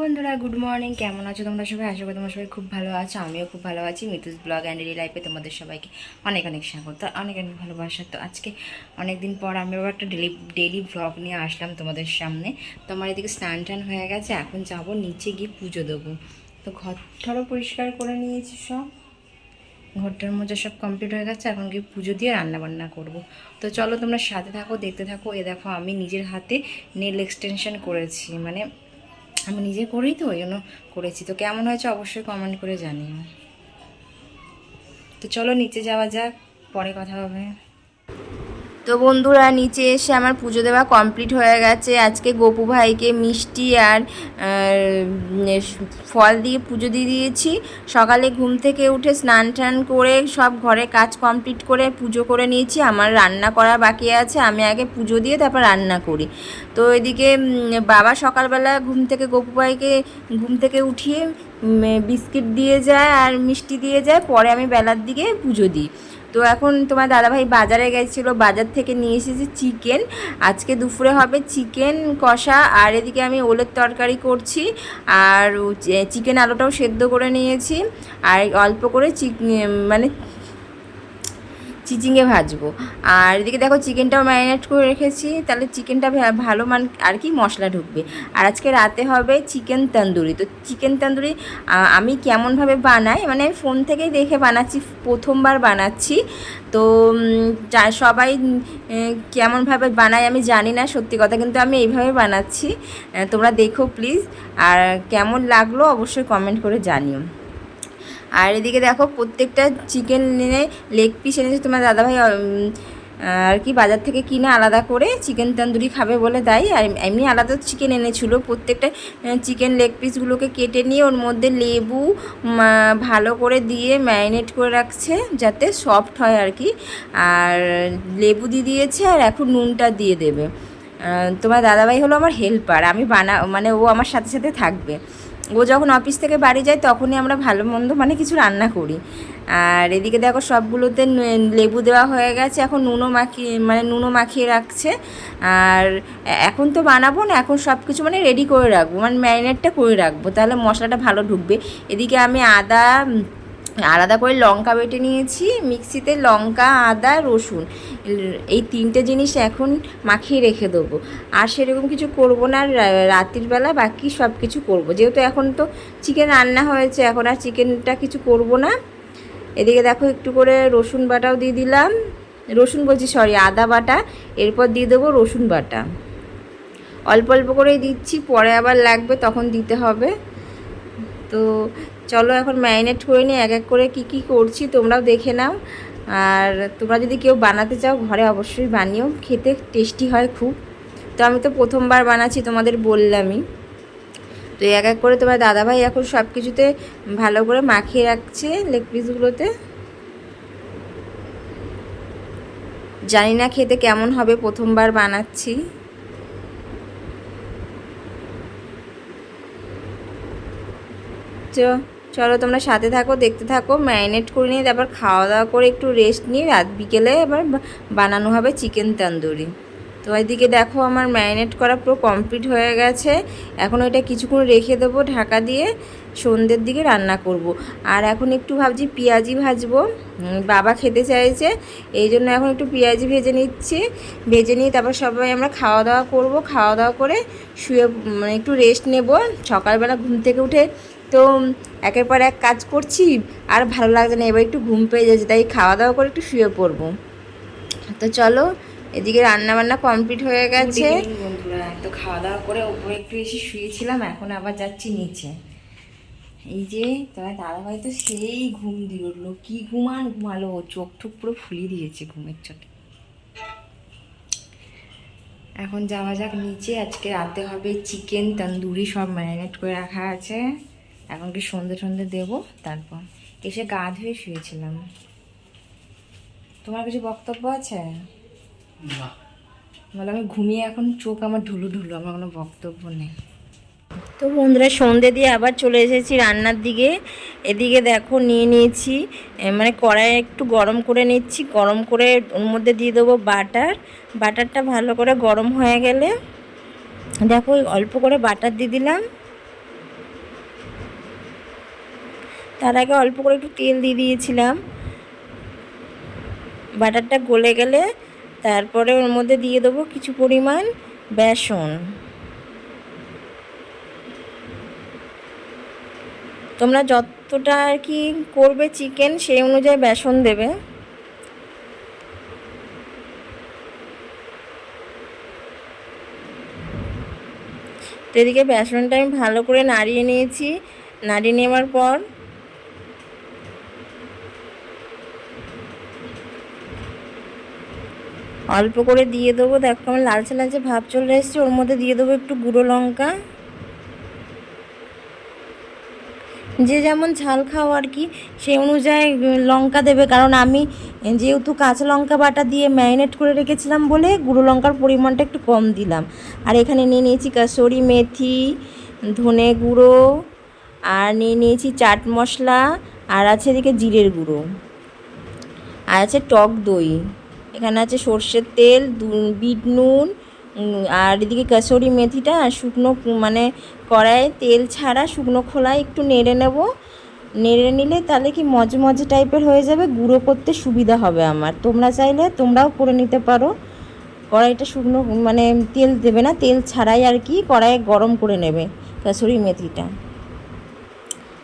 বন্ধুরা good morning কেমন আছো তোমরা সবাই? আশা করি তোমরা সবাই খুব ভালো আছো। আমিও খুব ভালো আছি। মিতুস ব্লগ অ্যান্ড ডেলি লাইফে তোমাদের সবাইকে অনেক অনেক স্বাগত, অনেক অনেক ভালোবাসা। তো আজকে অনেক দিন পর আমি আবার একটা ডেলি ডেলি ব্লগ নিয়ে আসলাম তোমাদের সামনে। তো আমার এদিকে স্নান টান হয়ে গেছে, এখন যাব নিচে গিয়ে পুজো দেবো। তো ঘরটারও পরিষ্কার করে নিয়েছি সব। ঘরটার মধ্যে সব কমপ্লিট হয়ে গেছে, এখন গিয়ে পুজো দিয়ে রান্না বান্না করব। তো চলো তোমরা সাথে থাকো, দেখতে থাকো। এ দেখো, আমি নিজের হাতে নেল এক্সটেনশন করেছি। মানে আমি নিজে করি তো ওই জন্য করেছি। তো কেমন হয়েছে অবশ্যই কমেন্ট করে জানিও। তো চলো নিচে যাওয়া যাক, পরে কথা হবে। তো বন্ধুরা, নিচে এসে আমার পুজো দেওয়া কমপ্লিট হয়ে গেছে। আজকে গোপু ভাইকে মিষ্টি আর ফল দিয়ে পুজো দিয়ে দিয়েছি। সকালে ঘুম থেকে উঠে স্নান টান করে সব ঘরে কাজ কমপ্লিট করে পুজো করে নিয়েছি। আমার রান্না করা বাকি আছে, আমি আগে পুজো দিয়ে তারপর রান্না করি। তো এদিকে বাবা সকালবেলা ঘুম থেকে, গোপু ভাইকে ঘুম থেকে উঠিয়ে বিস্কিট দিয়ে যায় আর মিষ্টি দিয়ে যায়। পরে আমি বেলার দিকে পুজো দিই। তো এখন তোমার দাদাভাই বাজারে গেছিল, বাজার থেকে নিয়ে এসেছে চিকেন। আজকে দুপুরে হবে চিকেন কষা, আর এদিকে আমি ওলের তরকারি করছি। আর চিকেন আলুটাও সেদ্ধ করে নিয়েছি। আর অল্প করে চিক মানে চিচিঙে ভাজবো। আর এদিকে দেখো চিকেনটাও ম্যারিনেট করে রেখেছি, তাহলে চিকেনটা ভালো মান, আর কি মশলা ঢুকবে। আর আজকে রাতে হবে চিকেন তন্দুরি। তো চিকেন তন্দুরি আমি কেমনভাবে বানাই মানে আমি ফোন থেকেই দেখে বানাচ্ছি, প্রথমবার বানাচ্ছি। তো সবাই কেমনভাবে বানায় আমি জানি না, সত্যি কথা কিন্তু আমি এইভাবে বানাচ্ছি। তোমরা দেখো প্লিজ। আর কেমন লাগল অবশ্যই কমেন্ট করে জানিও। আর এদিকে দেখো প্রত্যেকটা চিকেন নিয়ে লেগ পিস এনেছে তোমার দাদাভাই আর কি বাজার থেকে কিনে আলাদা করে চিকেন তন্দুরি খাবে বলে দেয়। আর এমনি আলাদা চিকেন এনেছিলো। প্রত্যেকটা চিকেন লেগ পিসগুলোকে কেটে নিয়ে ওর মধ্যে লেবু ভালো করে দিয়ে ম্যারিনেট করে রাখছে যাতে সফট হয় আর কি। আর লেবু দিয়ে দিয়েছে আর এখন নুনটা দিয়ে দেবে। তোমার দাদাভাই হলো আমার হেল্পার আমি বানা মানে ও আমার সাথে সাথে থাকবে। ও যখন অফিস থেকে বাড়ি যায় তখনই আমরা ভালো মন্দ মানে কিছু রান্না করি। আর এদিকে দেখো সবগুলোতে লেবু দেওয়া হয়ে গেছে, এখন নুনো মাখিয়ে মানে নুনো মাখিয়ে রাখছে। আর এখন তো বানাবো না, এখন সব কিছু মানে রেডি করে রাখব মানে ম্যারিনেটটা করে রাখব, তাহলে মশলাটা ভালো ঢুকবে। এদিকে আমি আদা আলাদা করে লঙ্কা বেটে নিয়েছি, মিক্সিতে লঙ্কা, আদা, রসুন। এই তিনটে জিনিস এখন মাখিয়ে রেখে দেবো। আর সেরকম কিছু করব না, রা- রাত্রির বেলা বাকি সব কিছু করব। যেহেতু এখন তো চিকেন রান্না হয়েছে, এখন আর চিকেনটা কিছু করব না। এদিকে দেখো একটু করে রসুন বাটাও দিয়ে দিলাম। রসুন বলছি সরি আদা বাটা, এরপর দিয়ে দেবো রসুন বাটা। অল্প অল্প করেই দিচ্ছি, পরে আবার লাগবে তখন দিতে হবে। তো চলো এখন ম্যারিনেট করে নিই এক এক করে কি কি করছি তোমরাও দেখে নাও। আর তোমরা যদি কেউ বানাতে চাও, ঘরে অবশ্যই বানিও, খেতে টেস্টি হয় খুব। তো আমি তো প্রথমবার বানাচ্ছি, তোমাদের বললামই। তো এক এক করে তোমার দাদাভাই এখন সব কিছুতে ভালো করে মাখিয়ে রাখছে লেগ পিসগুলোতে। জানি না খেতে কেমন হবে, প্রথমবার বানাচ্ছি। তো চলো তোমরা সাথে থাকো, দেখতে থাকো, ম্যারিনেট করে নিয়ে তারপর খাওয়া দাওয়া করে একটু রেস্ট নিয়ে রাত বিকেলে এবার বানানো হবে চিকেন তন্দুরি। তো ওইদিকে দেখো আমার ম্যারিনেট করা পুরো কমপ্লিট হয়ে গেছে। এখন ওইটা কিছুক্ষণ রেখে দেবো ঢাকা দিয়ে, সন্ধ্যের দিকে রান্না করব। আর এখন একটু ভাবছি পেঁয়াজি ভাজবো। বাবা খেতে চাইছে, এই জন্য এখন একটু পেঁয়াজি ভেজে নিচ্ছি। ভেজে নিয়ে তারপর সবাই আমরা খাওয়া দাওয়া করব। খাওয়া দাওয়া করে শুয়ে মানে একটু রেস্ট নেব। সকালবেলা ঘুম থেকে উঠে তো একের পর এক কাজ করছি আর ভালো লাগছে না। এবার একটু ঘুম পেয়ে যাচ্ছে তাই খাওয়া দাওয়া করে একটু শুয়ে পড়ব। তো চলো এদিকে রান্না বান্না কমপ্লিট হয়ে গেছে। তো খাওয়া দাওয়া করে উপরে একটু এসে শুয়েছিলাম এখন আবার যাচ্ছি নিচে। এই যে তোমার দাদাভাই তো সেই ঘুম দিয়ে উঠল। কি ঘুমান ঘুমালো? চোখ ঠোক পুরো ফুলিয়ে দিয়েছে ঘুমের চোখে। এখন যাওয়া যাক নিচে। আজকে রাতে হবে চিকেন তন্দুরি সব ম্যারিনেট করে রাখা আছে। এখন কি সন্ধে সন্ধে দেবো? তারপর এসে গা ধুয়ে শুয়েছিলাম। তোমার কিছু বক্তব্য আছে? বলে আমি ঘুমিয়ে এখন চোখ আমার ঢুলু ঢুলু আমার কোনো বক্তব্য নেই। তো বন্ধুরা সন্ধে দিয়ে আবার চলে এসেছি রান্নার দিকে। এদিকে দেখো নিয়ে নিয়েছি মানে কড়াই একটু গরম করে নিচ্ছি। গরম করে ওর মধ্যে দিয়ে দেবো বাটার। বাটারটা ভালো করে গরম হয়ে গেলে দেখো ওই অল্প করে বাটার দিয়ে দিলাম। তার আগে অল্প করে একটু তেল দিয়ে দিয়েছিলাম। বাটারটা গলে গেলে তারপরে ওর মধ্যে দিয়ে দেবো কিছু পরিমাণ বেসন। তোমরা যতটা আর কি করবে চিকেন, সেই অনুযায়ী বেসন দেবে। তো এদিকে বেসনটা আমি ভালো করে নাড়িয়ে নিয়েছি। নাড়িয়ে নেওয়ার পর অল্প করে দিয়ে দেবো। দেখো আমার লালচে লালচে ভাব চলে এসছে। ওর মধ্যে দিয়ে দেবো একটু গুঁড়ো লঙ্কা। যে যেমন ঝাল খাও আর কি সেই অনুযায়ী লঙ্কা দেবে। কারণ আমি যেহেতু কাঁচা লঙ্কা বাটা দিয়ে ম্যারিনেট করে রেখেছিলাম বলে গুঁড়ো লঙ্কার পরিমাণটা একটু কম দিলাম। আর এখানে নিয়ে নিয়েছি কাসরি মেথি, ধনে গুঁড়ো, আর নিয়ে নিয়েছি চাট মশলা, আর আছে এদিকে জিরের গুঁড়ো। আর আছে টক দই। এখানে আছে সর্ষের তেল বিট নুন আর এদিকে কাসরি মেথিটা আর শুকনো মানে কড়াইয়ে তেল ছাড়া শুকনো খোলায় একটু নেড়ে নেব। নেড়ে নিলে তাহলে কি মজে মজে টাইপের হয়ে যাবে, গুঁড়ো করতে সুবিধা হবে আমার। তোমরা চাইলে তোমরাও করে নিতে পারো। কড়াইটা শুকনো মানে তেল দেবে না, তেল ছাড়াই আর কি কড়াইয়ে গরম করে নেবে কাসুরি মেথিটা।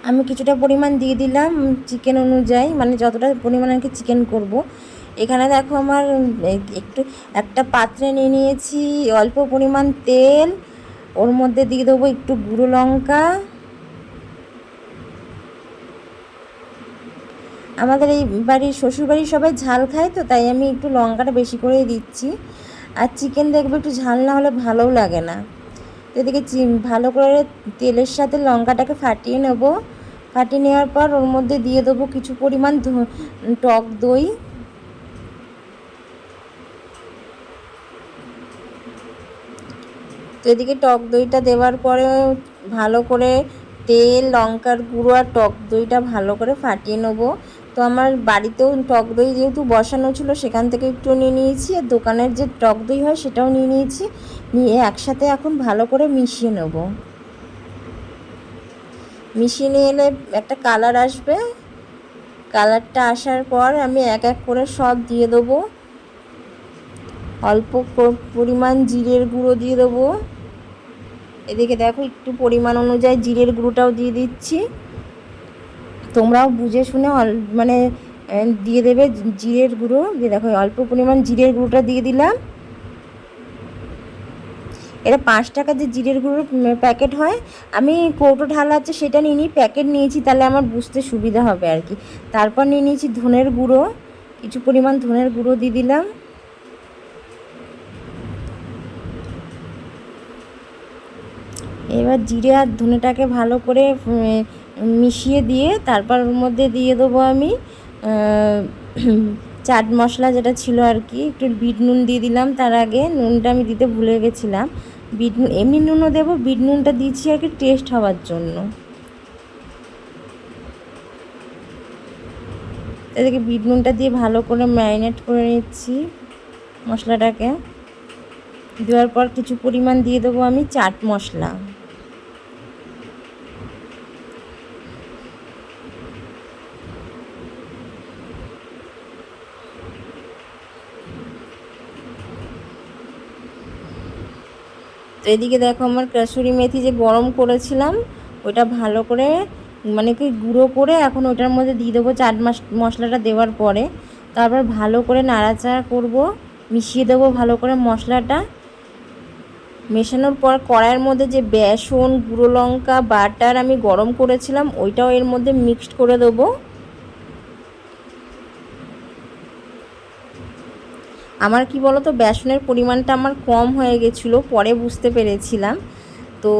আমি কিছুটা পরিমাণ দিয়ে দিলাম, চিকেন অনুযায়ী মানে যতটা পরিমাণ আর কি চিকেন করব। এখানে দেখো আমার একটু, একটা পাত্রে নিয়ে নিয়েছি অল্প পরিমাণ তেল। ওর মধ্যে দিয়ে দেবো একটু গুঁড়ো লঙ্কা। আমাদের এই বাড়ির শ্বশুরবাড়ির সবাই ঝাল খায় তো, তাই আমি একটু লঙ্কাটা বেশি করেই দিচ্ছি। আর চিকেন দেখবে একটু ঝাল না হলে ভালোও লাগে না। তো এদিকে ভালো করে তেলের সাথে লঙ্কাটাকে ফাটিয়ে নেব। ফাটিয়ে নেওয়ার পর ওর মধ্যে দিয়ে দেবো কিছু পরিমাণ টক দই। তো এদিকে টক দইটা দেওয়ার পরে ভালো করে তেল, লঙ্কার গুঁড়ো আর টক দইটা ভালো করে ফাটিয়ে নেব। তো আমার বাড়িতেও টক দই যেহেতু বসানো ছিল, সেখান থেকে একটু নিয়ে নিয়েছি। আর দোকানের যে টক দই হয়, সেটাও নিয়ে নিয়েছি। নিয়ে একসাথে এখন ভালো করে মিশিয়ে নেব। মিশিয়ে নিয়ে এলে একটা কালার আসবে। কালারটা আসার পর আমি এক এক করে সব দিয়ে দেবো। অল্প পরিমাণ জিরের গুঁড়ো দিয়ে দেবো। এদিকে দেখো একটু পরিমাণ অনুযায়ী জিরের গুঁড়োটাও দিয়ে দিচ্ছি। তোমরাও বুঝে শুনে মানে দিয়ে দেবে জিরের গুঁড়ো। দিয়ে দেখো অল্প পরিমাণ জিরের গুঁড়োটা দিয়ে দিলাম। এটা পাঁচ টাকা যে জিরের গুঁড়োর প্যাকেট হয়। আমি কৌটো ঢালা আছে সেটা নিয়ে নিই, প্যাকেট নিয়েছি তাহলে আমার বুঝতে সুবিধা হবে আর কি। তারপর নিয়ে নিয়েছি ধনের গুঁড়ো। কিছু পরিমাণ ধনের গুঁড়ো দিয়ে দিলাম। এবার জিরে আর ধনেটাকে ভালো করে মিশিয়ে দিয়ে তারপর ওর মধ্যে দিয়ে দেবো আমি চাট মশলা যেটা ছিল আর কি, একটু বিট নুন দিয়ে দিলাম। তার আগে নুনটা আমি দিতে ভুলে গেছিলাম। বিট নুন, এমনি নুনও দেবো, বিট নুনটা দিচ্ছি আর কি টেস্ট হওয়ার জন্য। এদিকে বিট নুনটা দিয়ে ভালো করে ম্যারিনেট করে নিচ্ছি মশলাটাকে। দেওয়ার পর কিছু পরিমাণ দিয়ে দেবো আমি চাট মশলা। এদিকে দেখো আমার কাসুরি মেথি যে গরম করেছিলাম ওইটা ভালো করে মানে কি গুঁড়ো করে এখন ওটার মধ্যে দিয়ে দেবো চাট মশলাটা দেওয়ার পরে। তারপর ভালো করে নাড়াচাড়া করব, মিশিয়ে দেবো ভালো করে মশলাটা। মেশানোর পর কড়াইয়ের মধ্যে যে বেসন, গুঁড়ো লঙ্কা, বাটার আমি গরম করেছিলাম, ওইটাও এর মধ্যে মিক্সড করে দেবো। আমার কি বলো তো বেসনের পরিমাণটা আমার কম হয়ে গেছিল, পরে বুঝতে পেরেছিলাম। তো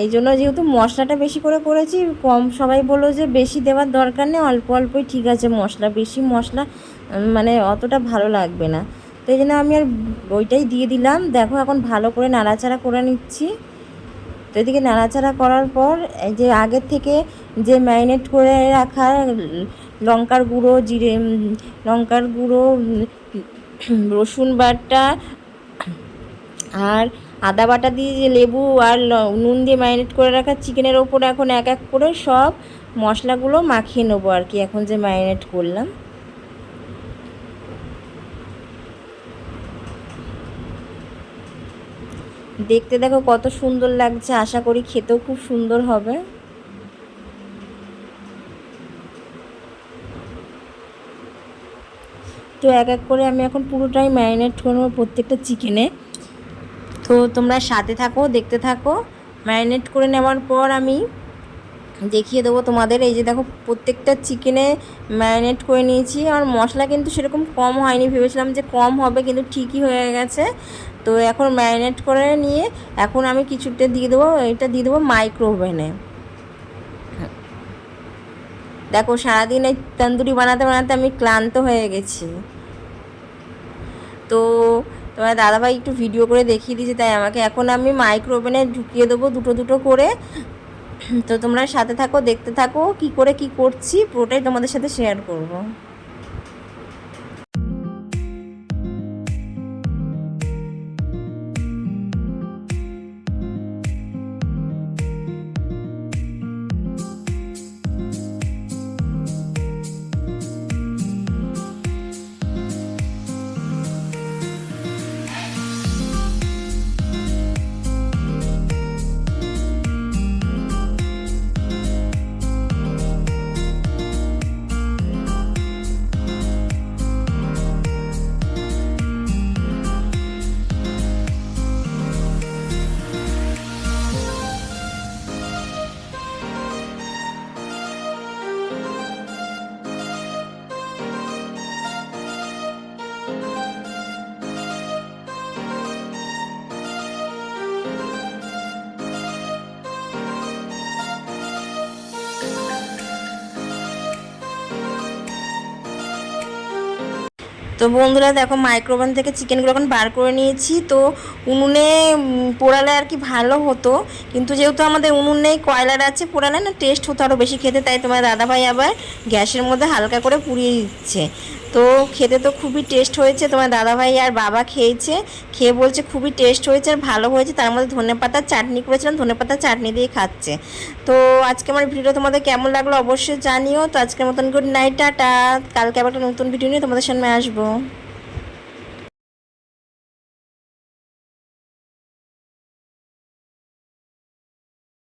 এই জন্য যেহেতু মশলাটা বেশি করে করেছি, কম সবাই বলল যে বেশি দেওয়ার দরকার নেই, অল্প অল্পই ঠিক আছে মশলা, বেশি মশলা মানে অতটা ভালো লাগবে না। তো এই জন্য আমি আর ওইটাই দিয়ে দিলাম। দেখো এখন ভালো করে নাড়াচাড়া করে নিচ্ছি। তো এদিকে নাড়াচাড়া করার পর, এই যে আগের থেকে যে ম্যারিনেট করে রাখা লঙ্কার গুঁড়ো, জিরে লঙ্কার গুঁড়ো রসুন বাটা আর আদা বাটা দিয়ে যে লেবু আর নুন দিয়ে ম্যারিনেট করে রাখা চিকেনের ওপর এখন এক এক করে সব মশলাগুলো মাখিয়ে নেব আর কি, এখন যে ম্যারিনেট করলাম। দেখতে দেখো কত সুন্দর লাগছে, আশা করি খেতেও খুব সুন্দর হবে। তো এক এক করে আমি এখন পুরোটাই ম্যারিনেট করব প্রত্যেকটা চিকেনে। তো তোমরা সাথে থাকো, দেখতে থাকো। ম্যারিনেট করে নেওয়ার পর আমি দেখিয়ে দেবো তোমাদের। এই যে দেখো, প্রত্যেকটা চিকেনে ম্যারিনেট করে নিয়েছি। আর মশলা কিন্তু সেরকম কম হয়নি, ভেবেছিলাম যে কম হবে, কিন্তু ঠিকই হয়ে গেছে। তো এখন ম্যারিনেট করে নিয়ে এখন আমি কিছুটা দিয়ে দেবো, এটা দিয়ে দেবো মাইক্রো ওভেনে দেখো, সারাদিন এই তন্দুরি বানাতে বানাতে আমি ক্লান্ত হয়ে গেছি। তো তোমার দাদাভাই একটু ভিডিও করে দেখিয়ে দিয়েছে, তাই আমাকে এখন আমি মাইক্রো ওভেনে ঢুকিয়ে দেবো দুটো দুটো করে। তো তোমরা সাথে থাকো, দেখতে থাকো, কি করে কি করছি, পুরোটাই তোমাদের সাথে শেয়ার করব। তো বন্ধুরা দেখো মাইক্রোওভেন থেকে চিকেনগুলো এখন বার করে নিয়েছি। তো উনুনে পোড়ালে আর কি ভালো হতো। কিন্তু যেহেতু আমাদের উনুন নেই কয়লার আছে, পোড়ালে না টেস্ট হতো আরও বেশি খেতে, তাই তোমার দাদাভাই আবার গ্যাসের মধ্যে হালকা করে পুড়িয়ে দিচ্ছে। তো খেতে তো খুবই টেস্ট হয়েছে। তোমার দাদাভাই আর বাবা খেয়েছে। খেয়ে বলছে খুবই টেস্ট হয়েছে আর ভালো হয়েছে। তার মধ্যে ধনে পাতার চাটনি করেছিলাম, ধনে পাতার চাটনি দিয়ে খাচ্ছে। তো আজকে আমার ভিডিও তোমাদের কেমন লাগল অবশ্যই জানিও। তো আজকের মতন গুড নাইট টাটা। কালকে আবার একটা নতুন ভিডিও নিয়ে তোমাদের সামনে আসব।